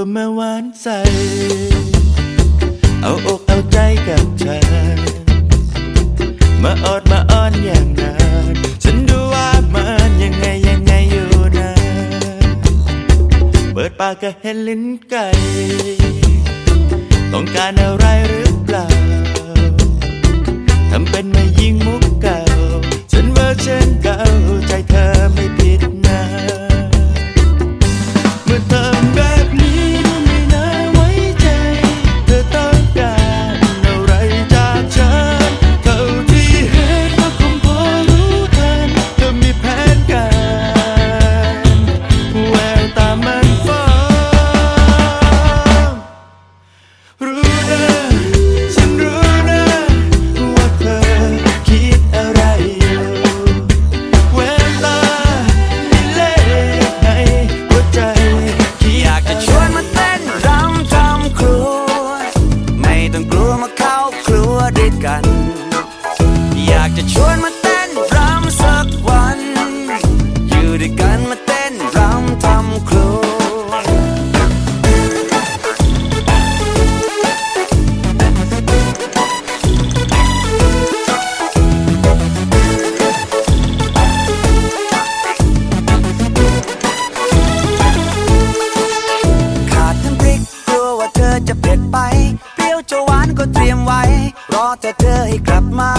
็มาหวานใจ เอาอกเอาใจกับเธอ มาออดมาอ้อนอย่างนั้นฉันดูว่ามันยังไงยังไงอยู่นะ เปิดปากก็เห็นลิ้นไก่ ต้องการอะไรหรือเปล่า ทำเป็นไม่ยิงมุก ก็เตรียมไว้ รอจะเธอให้กลับมา